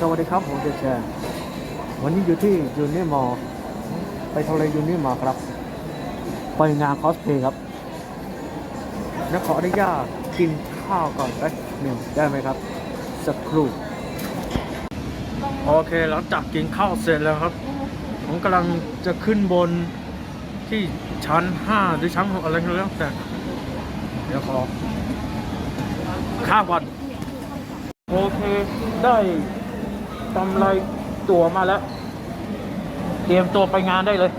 สวัสดีครับ ผมเจแชร์วันนี้อยู่ที่ยูนิมอลไปทำอะไรยูนิมอลครับ ไปงานคอสเพลย์ครับและขออนุญาตกินข้าวก่อนแป๊บหนึ่งได้ไหมครับ สักครู่ โอเคหลังจากกินข้าวเสร็จแล้วครับ ผมกำลังจะขึ้นบนที่ชั้น 5 หรือชั้น 6 อะไรก็แล้วแต่ เดี๋ยวขอข้าวก่อนโอเคได้ กำไรตั๋วมาแล้ว เตรียมตัวไปงานได้เลย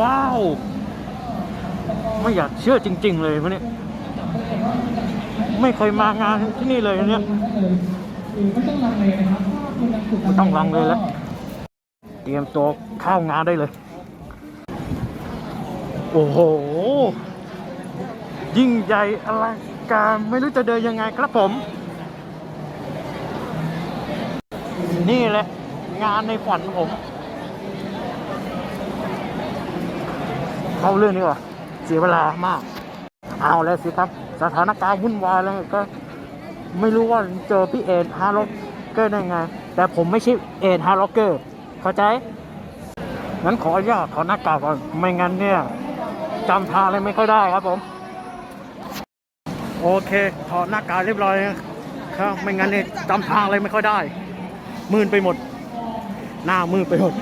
ว้าว ไม่อยากเชื่อจริง ๆ เลยวกนี้ไม่เคยมางานที่นี่เลยเนี่ยไม่ต้องลังเลยแล้วเตรียมตัวเข้างานได้เลย โอ้โห ยิ่งใหญ่อลังการไม่รู้จะเดินยังไงครับผม นี่แหละ งานในฝันผม เข้าเรื่องนี้ก่อนเสียเวลามาก เอาแล้วสิครับ สถานการณ์วุ่นวายแล้วก็ ไม่รู้ว่าเจอพี่เอ็นฮาร์ล็อกเกอร์ได้ไง แต่ผมไม่ใช่เอ็นฮาร์ล็อกเกอร์ เข้าใจงั้นขออนุญาตถอดหน้ากากก่อนไม่งั้นเนี่ยจำทางอะไรไม่ค่อยได้ครับผม โอเค ถอดหน้ากากเรียบร้อยครับ ไม่งั้นเนี่ยจำทางอะไรไม่ค่อยได้ มืนไปหมด หน้ามืดไปหมด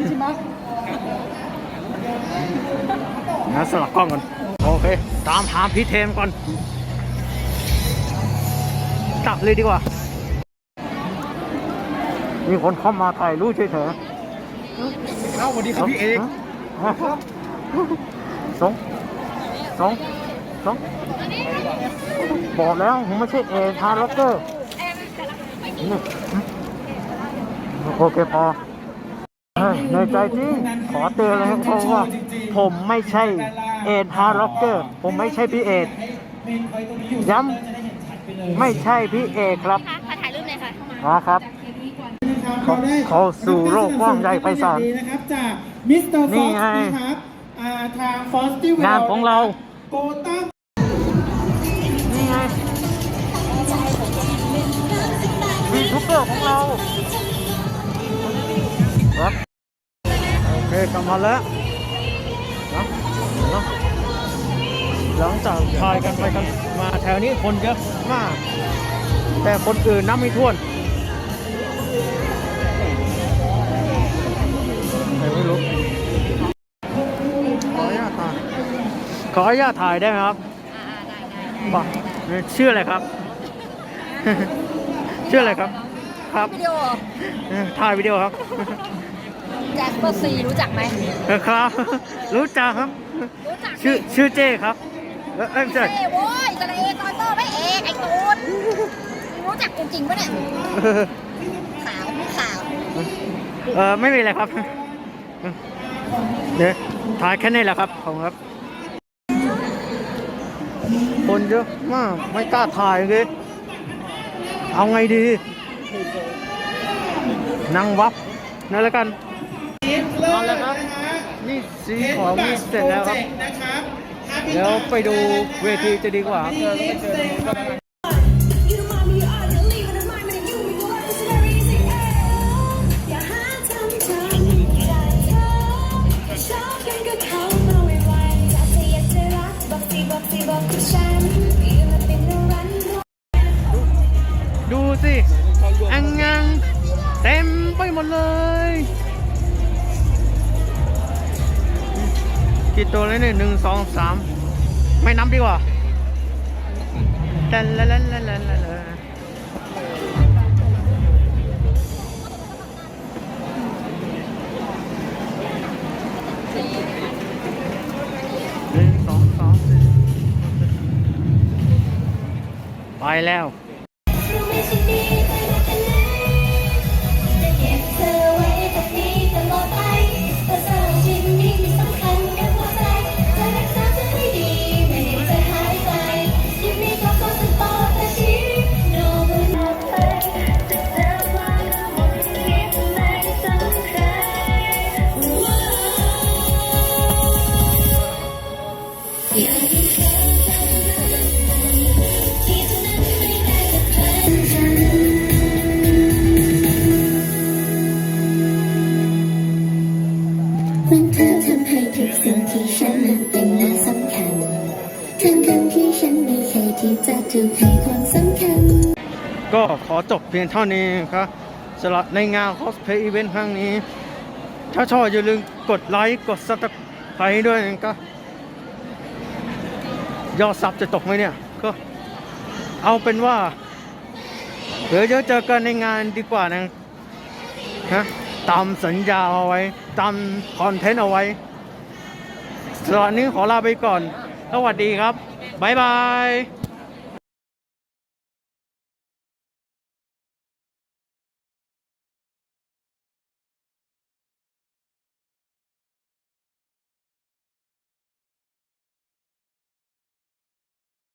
งั้นสลับกล้องก่อน โอเค ตามหาพี่เทมก่อนกลับเลยดีกว่า มีคนเข้ามาถ่ายรูปเฉยๆเอ้าสวัสดีครับพี่เอกฮะสองสองสองบอกแล้วผมไม่ใช่เอทาร์ล็อกเกอร์นี่ โอเคพอเฮ้ยในใจจริงขอเตือนเลยครับเพราะว่า ผมไม่ใช่เอ็นฮาร์ล็อกเกอร์ ผมไม่ใช่พี่เอกย้ำไม่ใช่พี่เอกครับค่ะขอถ่ายรูปหน่อยค่ะนะครับเขาได้เข้าสู่โลกกว้างใหญ่ไพศาลนะครับจากมิสเตอร์ฟนี่็อกไงซ์นะครับอ่าทางฟอสติเวลงานของเราโกตัมนี่ไงวีทูเบอร์ของเรา ครับ โอเคกลับมาแล้วนะนะหลังจากทายกันไปกันมาแถวนี้คนเยอะมาก แต่คนอื่นนับไม่ถ้วนใครไม่รู้ ขออนุญาตถ่ายขออนุญาตถ่ายได้ไหมครับบอกชื่ออะไรครับ ชื่ออะไรครับ ครับวิดีโอเออถ่ายวิดีโอครับ แจ็คเปอร์ซีรู้จักไหมเออครับ รู้จักครับ รู้จักชื่อชื่อเจ้ครับเออเอ้ยไม่ใช่เอ้โว้ยจะเอตอนโตไม่เอกไอ้ตูนรู้จักกูจริงปะเนี่ยเออขาวไม่ขาวเออไม่มีอะไรครับเดี๋ยวถ่ายแค่นี้แหละครับผมครับ คนเยอะมากไม่กล้าถ่ายเลยเอาไงดี นั่งวับนั่นแล้วกัน เอาละครับนี่สีของมีเสร็จแล้วครับเดี๋ยวไปดูเวทีจะดีกว่าครับดูสิอังงังเต็มไปหมดเลย กี่ตัวเลยเนี่ยหนึ่งสองสามไม่นับดีกว่าลันลันลันลันลันลันลันหนึ่งสองสามสี่ไปแล้ว สิ่งที่ฉันนั้นเป็นน่าสำคัญ ทั้งทั้งที่ฉันไม่เคยที่จะถูกให้ความสำคัญ ก็ขอจบเพียงเท่านี้ครับสำหรับในงาน cosplay event ครั้งนี้ ถ้าชอบอย่าลืมกดไลค์กด subscribe ด้วยก็ยอดซับจะตกไหมเนี่ย ก็เอาเป็นว่าเดี๋ยวเจอกันในงานดีกว่านะฮะตามสัญญาเอาไว้ ตามคอนเทนต์เอาไว้ สำหรับวันนี้ขอลาไปก่อน สวัสดีครับ บ๊ายบาย